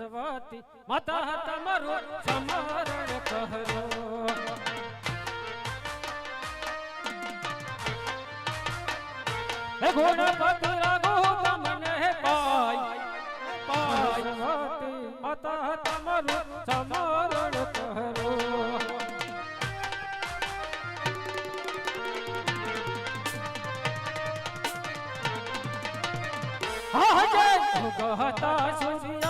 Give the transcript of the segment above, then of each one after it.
सरस्वती माता तमरो समरण करो गुण पथ लगो गमन है पाई। पाई माता तमरो समरण करो हाँ, हाँ जय। सुगहता सुजिया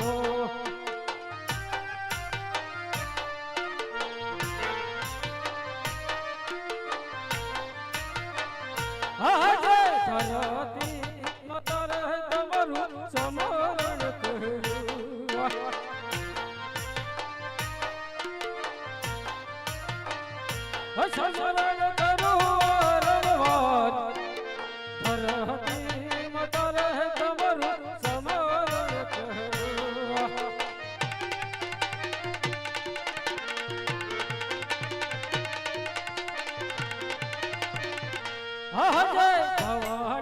હજય ભવ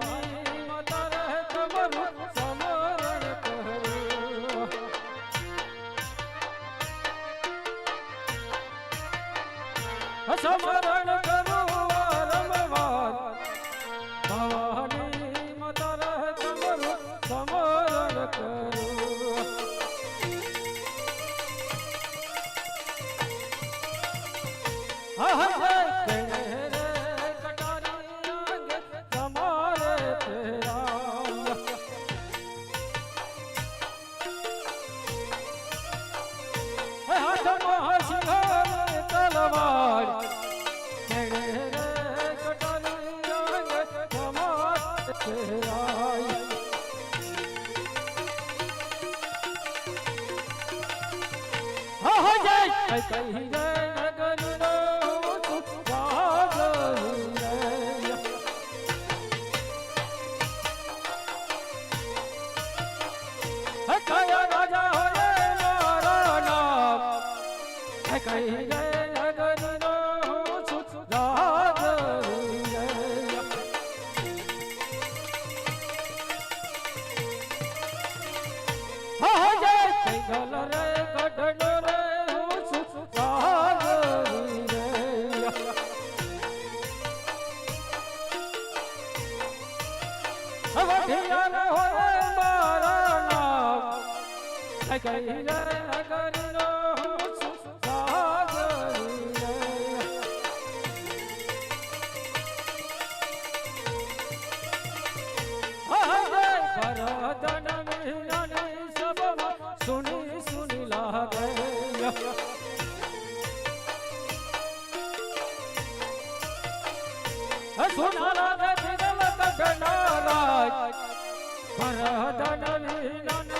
સુનારા ને દિલ કઢનારા ભરદન લીલા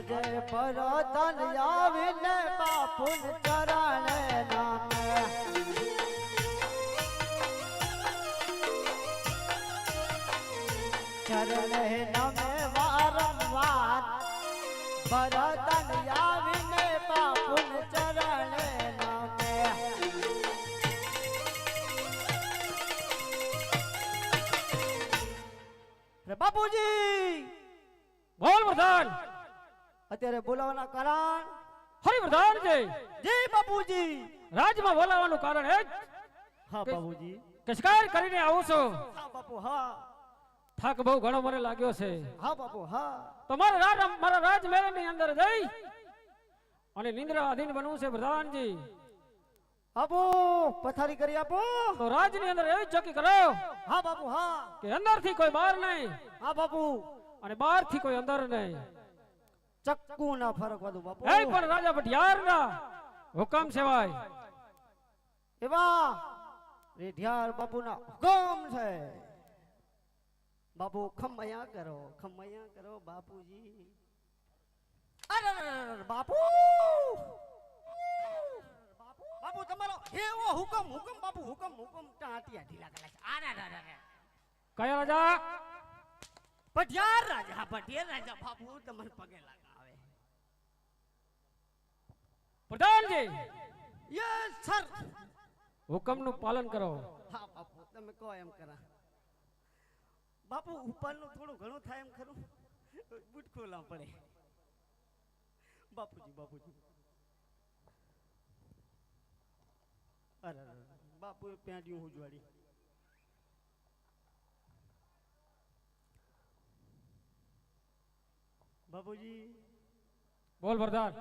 અજય પરો તન આવીને બાપુન ચરણે નામે. ચરણે નમે વારંવાર ભરતન આવીને બાપુન ચરણે નમે. બાપુજી! બોલ વધાન અત્યારે બોલાવવાના કારણ હરિ પ્રધાનજી જી બાપુજી. રાજમાં બોલાવવાનું કારણ એ જ હા બાપુજી. કશકાર કરીને આવું છું. હા બાપુ હા. થાક બહુ ઘણો મને લાગ્યો છે. હા બાપુ હા. તો મારા રાજ મારા રાજમહેલની અંદર જઈ અને નિંદ્રા અધીન બનવું છે પ્રધાનજી આપો પથારી કરી આપો. તો રાજની અંદર એવી ચોકી કરો હા બાપુ હા. કે અંદરથી કોઈ બહાર નહીં. હા બાપુ. અને બહારથી કોઈ અંદર નહીં. ચક્કુ ના ફરક વધુ બાપુ. એ પણ રાજા ભટિયારના હુકમ સેવાય એવા રેઢિયાર બાપુના હુકમ છે. બાપુ ખમયા કરો ખમયા કરો બાપુજી. અરે બાપુ બાપુ! બાપુ તમારો એવો હુકમ હુકમ બાપુ હુકમ હુકમ ટાંટિયા ઢીલા કલા છે. અરે, અરે. કયા રાજા? પઢિયાર રાજા પઢિયાર રાજા બાપુ તમને પગે લગાવે પ્રધાનજી! Yes sir. હુકમનું પાલન કરો. હા બાપુ તમે કહો એમ કરા. બાપુ ઉપરનું થોડું ઘણું થાય એમ ખરું? બૂટ ના પડે. બાપુજી બાપુજી. અરે બાપુ પેંડ્યું હું જોડી બાપુજી. બોલ પ્રધાન.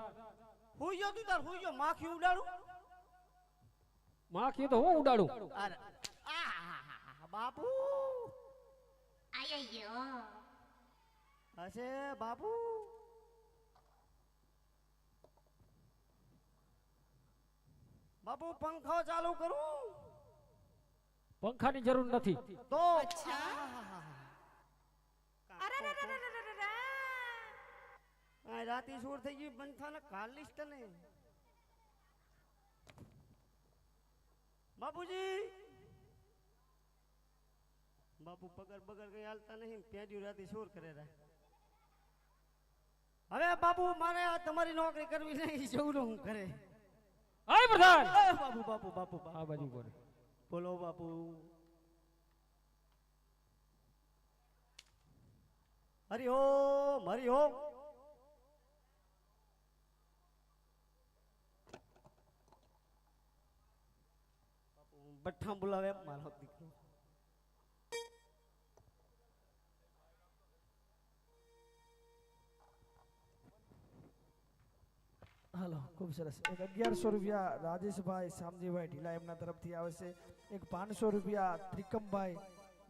હું તું તાર હું ગયો માખી ઉડાડું? માખી તો હું ઉડાડું? અરે બાપુ. આયો. હશે બાપુ. બાપુ પંખો ચાલુ કરું? પંખાની જરૂર નથી. તો આ રાતી સુર થઈ ગઈ પંખાને કાલીશ તને બાપુજી બાપુ પગર બગર કઈ હાલતા નહીં પેડ્યું રાતે શોર કરે રા હવે બાપુ મારે આ તમારી નોકરી કરવી નહીં જવું હું કરે આય પ્રધાન એ બાપુ બાપુ બાપુ આ બાપુ બાજુ બોલ બોલો બાપુ હરિ ઓમ હરિ ઓમ બાપુ, બઠ્ઠા બોલાવે મારો દીકરો. હાલો ખૂબ સરસ. એક અગિયારસો રૂપિયા રાજેશભાઈ શામજીભાઈ ઢીલા એમના તરફથી આવે છે. એક પાંચસો રૂપિયા ત્રિકમભાઈ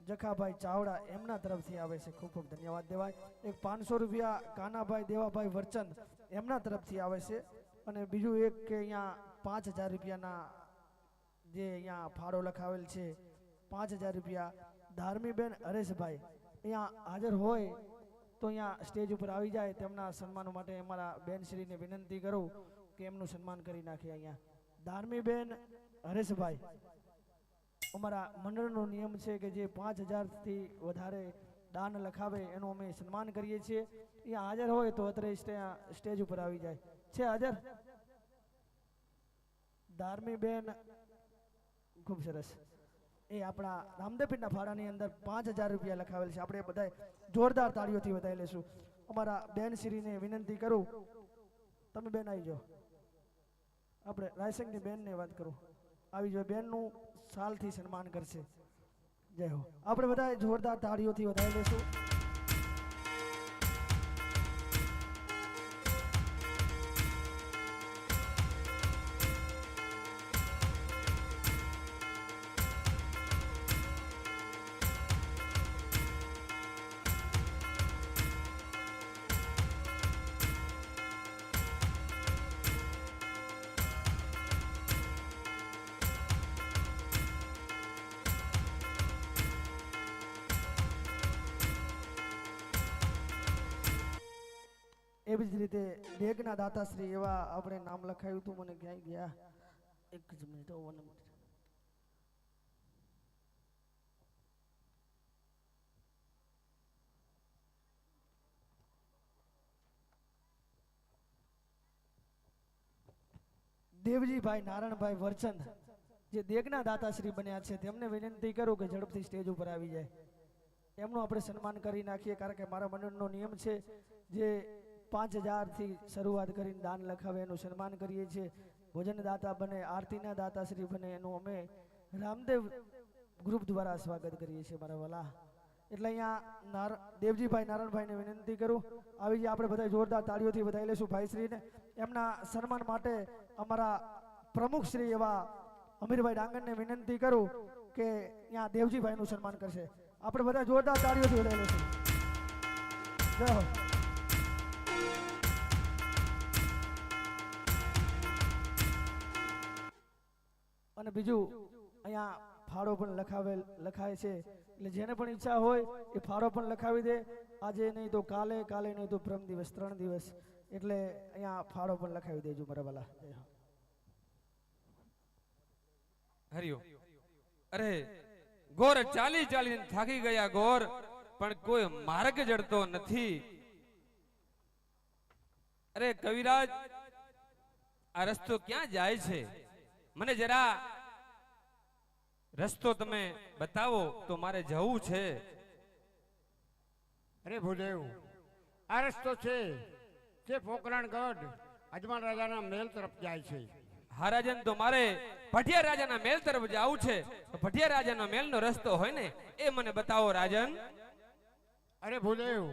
જખાભાઈ ચાવડા એમના તરફથી આવે છે. ખૂબ ખૂબ ધન્યવાદ દેવાય. એક પાંચસો રૂપિયા કાનાભાઈ દેવાભાઈ વરચંદ એમના તરફથી આવે છે. અને બીજું એક કે અહીંયા પાંચ હજાર રૂપિયાના જે અહીંયા ફાળો લખાવેલ છે, પાંચ હજાર રૂપિયા. ધાર્મીબેન હરેશભાઈ, અહીંયા હાજર હોય તો અહીંયા સ્ટેજ ઉપર આવી જાય. તેમના સન્માન માટે અમારા બેનશ્રીને વિનંતી કરું કે એમનું સન્માન કરી નાખે અહીંયા. ધાર્મીબેન હરેશભાઈ, અમારા મંડળનો નિયમ છે કે જે પાંચ હજારથી વધારે દાન લખાવે એનું અમે સન્માન કરીએ છીએ. અહીંયા હાજર હોય તો અત્રે સ્ટેજ ઉપર આવી જાય. છે હાજર? ધાર્મીબેન ખૂબ સરસ. એ આપણા રામદેવપીઠના ભાડાની અંદર પાંચ હજાર રૂપિયા લખાવેલ છે. આપણે બધાય જોરદાર તાળીઓથી વધાવી લેશું અમારા બેન શ્રીને વિનંતી કરું. તમે બેન આવી જાઓ. આપણે રાયસંગની બેનને વાત કરું. આવી જાઓ. બેનનું સાલથી સન્માન કરશે. જય હો. આપણે બધા જોરદાર તાળીઓથી વધાવી લેશું એવી જ રીતે ડેગના દાતાશ્રી એવા આપણે નામ લખાયું હતું, મને ક્યાંય ગયા. એક જ મિનિટ દેવજીભાઈ, નારાયણભાઈ વરચંદ, જે દેગના દાતાશ્રી બન્યા છે, તેમને વિનંતી કરું કે ઝડપથી સ્ટેજ ઉપર આવી જાય. એમનું આપણે સન્માન કરી નાખીએ, કારણ કે મારા મંડળનો નિયમ છે, જે પાંચ હજારથી શરૂઆત કરીને દાન લખાવે એનું સન્માન કરીએ છીએ. ભોજન દાતા બને, આરતીના દાતા શ્રી બને, એનું અમે રામદેવ ગ્રુપ દ્વારા સ્વાગત કરીએ છીએ મારા વાલા. એટલે અહીંયા દેવજીભાઈ નારાયણભાઈને વિનંતી કરું. આવી જે આપણે બધા જોરદાર તાળીઓથી વધાવી લઈશું ભાઈશ્રીને. એમના સન્માન માટે અમારા પ્રમુખ શ્રી એવા અમીરભાઈ ડાંગરને વિનંતી કરું કે અહીંયા દેવજીભાઈનું સન્માન કરશે. આપણે બધા જોરદાર તાળીઓથી વધાવી લઈશું જય હો. અને બીજું અહીંયા ફાળો પણ લખાવેલ લખાય છે. એટલે જેને પણ ઈચ્છા હોય એ ફાળો પણ લખાવી દે. આજે નહીં તો કાલે કાલે નહીં તો પ્રમ દિવસ, ત્રણ દિવસ. એટલે અહીંયા ફાળો પણ લખાવી દેજો મારા વાલા. હરિયો. અરે, ગોર ચાલી ચાલી થાકી ગયા ગોર, પણ કોઈ માર્ગ જડતો નથી. અરે કવિરાજ, આ રસ્તો ક્યાં જાય છે? મને જરા રસ્તો તમે બતાવો તો મારે જવું છે. અરે ભૂદેવ આ રસ્તો છે તે પોકરણગઢ અજમાન રાજાના મહેલ તરફ જાય છે. હા રાજન તો મારે ભટિયા રાજાના મેલ તરફ જવું છે. ભટિયા રાજાના મેલનો રસ્તો હોય ને એ મને બતાવો રાજન. અરે ભૂદેવ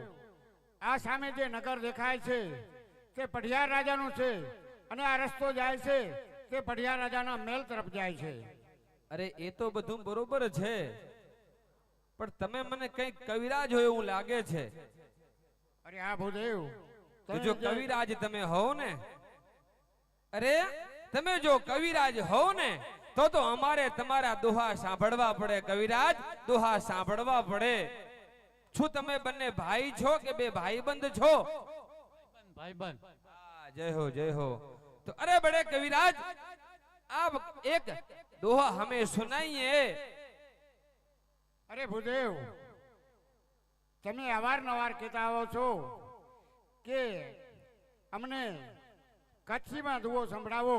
આ સામે જે નગર દેખાય છે તે પઢિયાર રાજાનું છે. અને આ રસ્તો જાય છે તે પઢિયાર રાજાના મહેલ તરફ જાય છે. અરે એ તો બધું બરોબર છે. પણ તમે મને કઈ કવિરાજ હોય એવું લાગે છે. અરે આ ભૂદેવ જો કવિરાજ તમે હો ને અરે તમે જો કવિરાજ હો ને તો તો અમારે તમારા દોહા સાંભળવા પડે કવિરાજ દોહા સાંભળવા પડે. શું તમે બંને ભાઈ છો કે બે ભાઈબંધ છો? ભાઈબંધ. જય હો જય હો. તો અરે બડે કવિરાજ આપ એક દોહા હમે સુનાઈએ અરે ભૂદેવ તમે અવારનવાર કહેતા આવો છો કે અમને કચ્છીમાં દુઓ સંભળાવો.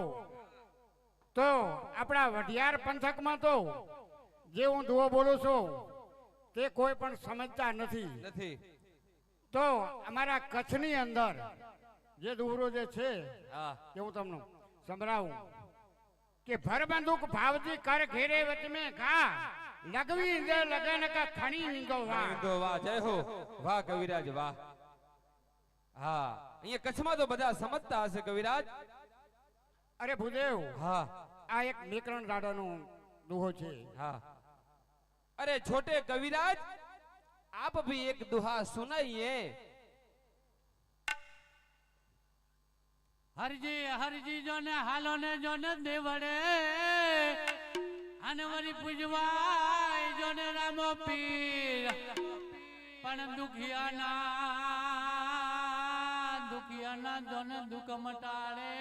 તો આપણા વઢિયાર પંથકમાં તો જે હું દુઓ બોલું છું તે કોઈ પણ સમજતા નથી. નથી. તો અમારા કચ્છની અંદર જે દુવરો જે છે કે હું તમને સંભળાવું. કે ભરબંદુક ભાવજી કર ઘેરે વચમે ઘા. લગવી ઇંદે લગન કા ખણી નિંગો વાહ નિંગો જય હો. વાહ કવિરાજ વાહ. હા અહીંયા કચ્છમાં તો બધા સમજતા હશે કવિરાજ. અરે ભૂદેવ હા. આ એક મેકરણ દાદાનું દુહો છે. હા. અરે છોટે કવિરાજ આપ ભી એક દુહા સુનાઈએ. હરજી હરજી જોને, હાલોને જોને દેવડે. અને વળી પૂજવાય જોને રામો પીર. પણ દુખિયાના દુખિયાના જોને દુઃખ મટાડે.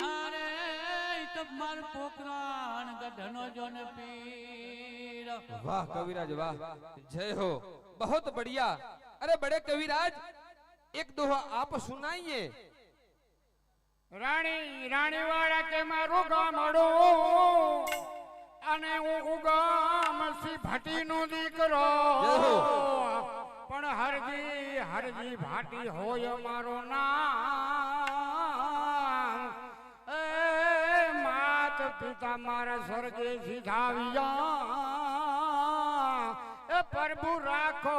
અરે તો માર પોકરાણ ગઢનો જોને પીર. વાહ, કવિરાજ, વાહ. જય હો. બહુત બઢિયા. અરે, બડે કવિરાજ એક દોહો આપ સુનાઈએ. રાણી રાણી વાળા કે મારું ગામડું અને હું ઉગામ સી નો દીકરો. પણ હરજી હરજી ભાટી હોય મારો ના માત પિતા મારા સ્વર્ગે સીધા प्रभु राखो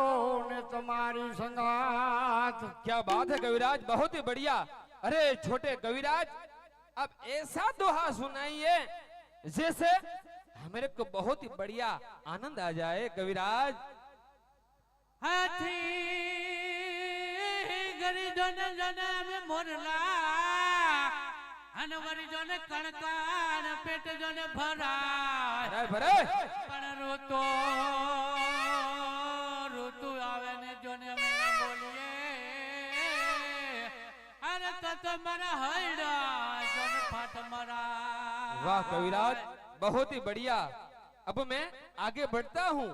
ने तुम्हारी संगात। क्या बात है कविराज? बहुत ही बढ़िया। अरे छोटे कविराज अब ऐसा दोहा सुनाइए जैसे हमारे को बहुत ही बढ़िया आनंद आ जाए कविराज। हाथी गरी पेट जोन भरा। भरे रो तो वाह कविराज बहुत ही बढ़िया। अब मैं आगे बढ़ता हूँ।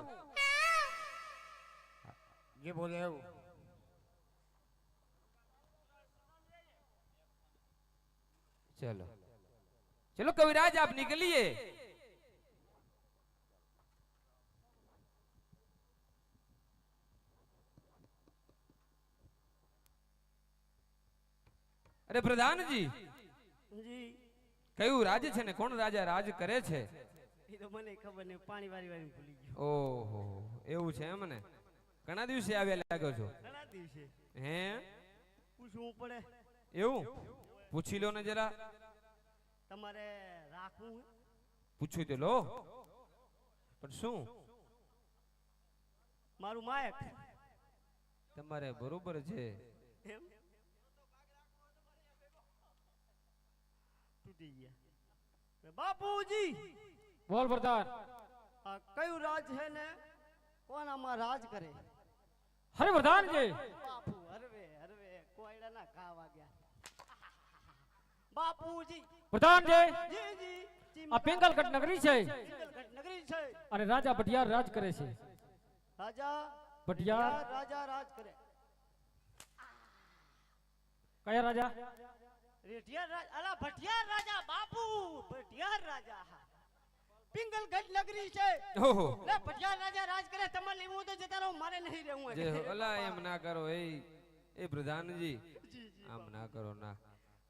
ये बोले हो चलो। चलो कविराज आप निकलिए। અરે પ્રધાનજી. જી. કયું રાજ છે ને? કોણ રાજા રાજ કરે છે? એ તો મને ખબર નહીં પાણી વારી વારી ભૂલી ગયો. ઓહો એવું છે એમ ને? ઘણા દિવસે આવ્યા લાગ્યો છો? ઘણા દિવસે. હે? પૂછવું પડે. એવું? પૂછી લો ને જરા. તમારે રાખવું? પૂછ્યું તો લો. પણ શું? મારું માયક. તમારે બરોબર છે. એમ? ગયા બાપુજી બોલ પ્રધાન આ કયું રાજ છે ને? કોણ આમાં રાજ કરે? હરે પ્રધાનજી બાપુ હરવે હરવે કોયડાના ઘા વાગ્યા. બાપુજી. પ્રધાનજી જી જી. આ પિંગલગઢ નગરી છે. પિંગલગઢ નગરી છે. અને રાજા ભટિયાર રાજ કરે છે. રાજા ભટિયાર. રાજા રાજ કરે. કયા રાજા? રેઢિયાર રાજા અલા ભટિયાર રાજા બાપુ ભટિયાર રાજા પિંગલગઢ નગરી છે. ઓહો. લે ભટિયાર રાજા રાજ કરે તમારે લેવું તો જતા રહો મારે નહીં રહેવું જે અલા એમ ના કરો એ એ પ્રધાનજી. આમ ના કરો ના.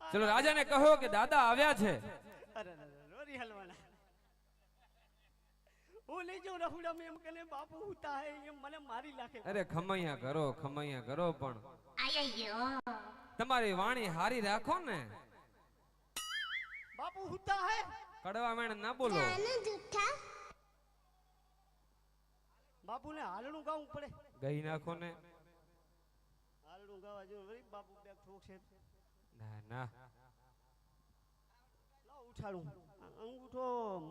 ચલો રાજાને કહો કે દાદા આવ્યા છે. અરે રોરી હલવાના. હું લઈ જાઉં મેં એમ કે બાપુ ઉતા હે એમ મને મારી નાખે. અરે ખમૈયા કરો ખમૈયા કરો પણ. તમારી વાણી હારી રાખો ને. બાપુ હુતા હે? કડવા મેણ ના બોલો. બાપુને હાલણું ગાવું પડે. ગઈ નાખો ને. હાલણું ગાવા જો બાપુ બે ઠોક છે. ના ના. લાવ ઉઠાડું અંગૂઠો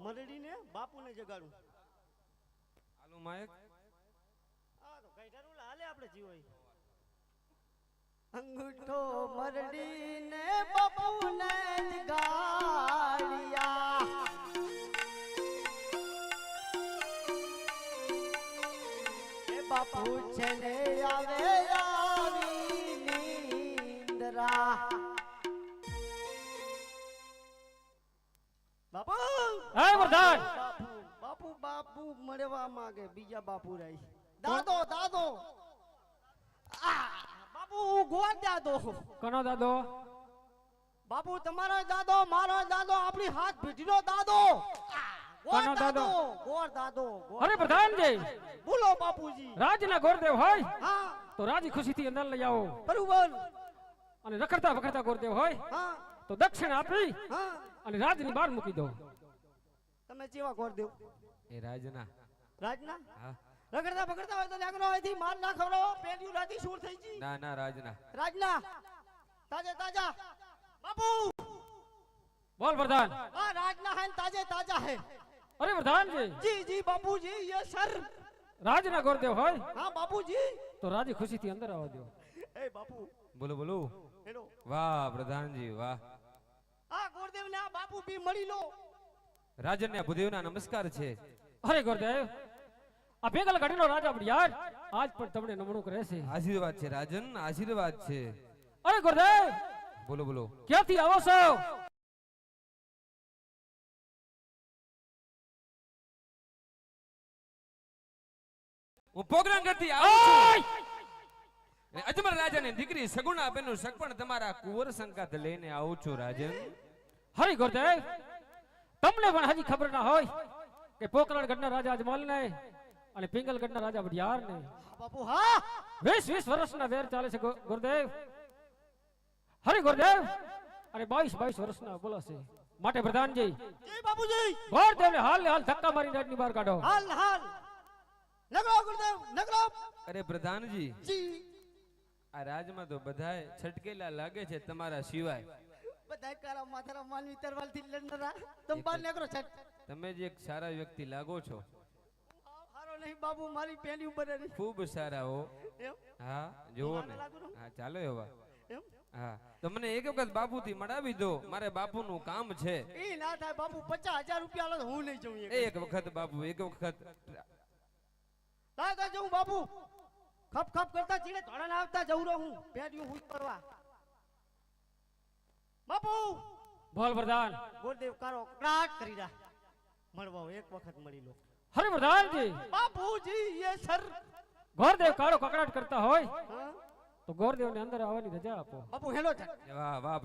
મરડીને બાપુને જગાડું. હાલો માયક. આ તો ગઈઢારું હાલે આપણે જીવો અંગૂઠો મરડીને બાપુને જગાડ્યા એ બાપુ છે ને આવે આવી નીંદરા બાપુ હે પ્રધાન બાપુ બાપુ બાપુ મળવા માંગે બીજા બાપુ રહી દાદો દાદો આ, બાપુ ગોળ દાદો. કનો દાદો? બાપુ તમારો દાદો મારો દાદો આપણી હાથ ભીટીનો દાદો. કોનો દાદો? ગોર દાદો અરે પ્રધાનજી બોલો બાપુજી. રાજના ગોરદેવ હોય? હા. તો રાજી ખુશીથી અંદર લઈ આવો. બરોબર. અને રખડતા વખડતા ગોરદેવ હોય? હા. તો દક્ષિણ આપી હા. અને રાજની બહાર મૂકી દો. તમે જેવા ગોરદેવ? એ રાજના. રાજના? હા. રગડતા બગડતા હોય તો લાગરો હોય માર ના ખવડાવો. પેલી રાતી શૂર થઈ ગઈ. ના ના રાજના. રાજના. તાજે તાજા. બાપુ! બોલ પ્રધાન હા રાજના હે તાજે તાજા હે અરે પ્રધાનજી જી. જી બાપુજી યે સર. રાજના ગોરદેવ હોય? હા બાપુજી. તો રાજી ખુશી થી અંદર આવવા દો એ બાપુ. બોલો બોલો. હેલો વાહ પ્રધાનજી વાહ. આ ગોરદેવ આ બાપુ બી મળી લો રાજન ને ભૂદેવ ના નમસ્કાર છે. અરે ગોરદેવ. આ ભેગલ ઘડીનો રાજા ભટિયાર આજ પણ તમને નમણું કરે છે આશીર્વાદ છે રાજન આશીર્વાદ છે. અરે ગુરુદેવ! બોલો બોલો. ક્યાંથી આવો છો? હું પોગરણગઢથી આવું છું. અજમર રાજાની દીકરી સગુણા બેનું સગપણ તમારા કુંવર સંકાત લઈને આવું છું રાજન. હરી ગુરુદેવ તમને પણ હજી ખબર ના હોય કે પોકરણગઢના રાજા અજમલને અને પિંગલગઢના રાજા વડિયારને ને બાપુ હા. વીસ વીસ વર્ષના વેર ચાલે છે ગુરુદેવ. હરે ગુરુદેવ. અને બાવીસ બાવીસ વર્ષના બોલો છે. માટે પ્રધાનજી. બાપુજી. ગોરદેવને હાલ ને હાલ ધક્કા મારી રાજની બહાર કાઢો. હાલ હાલ. નગરો ગુરુદેવ નગરો. અરે પ્રધાનજી. જી. આ રાજમાં તો બધાય છટકેલા લાગે છે તમારા સિવાય. બધાય કારા માથારા માનવી તરવાલથી લડનારા તમ બાર નગરો છટ. તમે જે એક સારા વ્યક્તિ લાગો છો નહીં બાબુ મારી પહેલી ઉંમર રહી. ખૂબ સારા હો. હા જોવો ને? હા ચાલો એવા હા. તમને એક વખત બાપુથી મળાવી દો. મારે બાપુનું કામ છે. એ ના થાય બાપુ પચાસ હજાર રૂપિયા લો હું નહીં જઉં એક. વખત બાપુ એક વખત. દાદા જઉં બાપુ ખપ ખપ કરતા ચીડે ધોળા ના આવતા જઉં રહું. પેટ્યું હું કરવા બાપુ બોલ પ્રધાન. ગુરુદેવ કારો ક્રાટ કરી રહ્યા મળવા એક વખત મળી લો. હરી પ્રધાનજી બાપુજી યે સર. ગોરદેવ કાળો કકડાટ કરતા હોય તો ગોરદેવ ને અંદર આવવાની રજા આપો. બાપુ હેલો વાહ વાહ.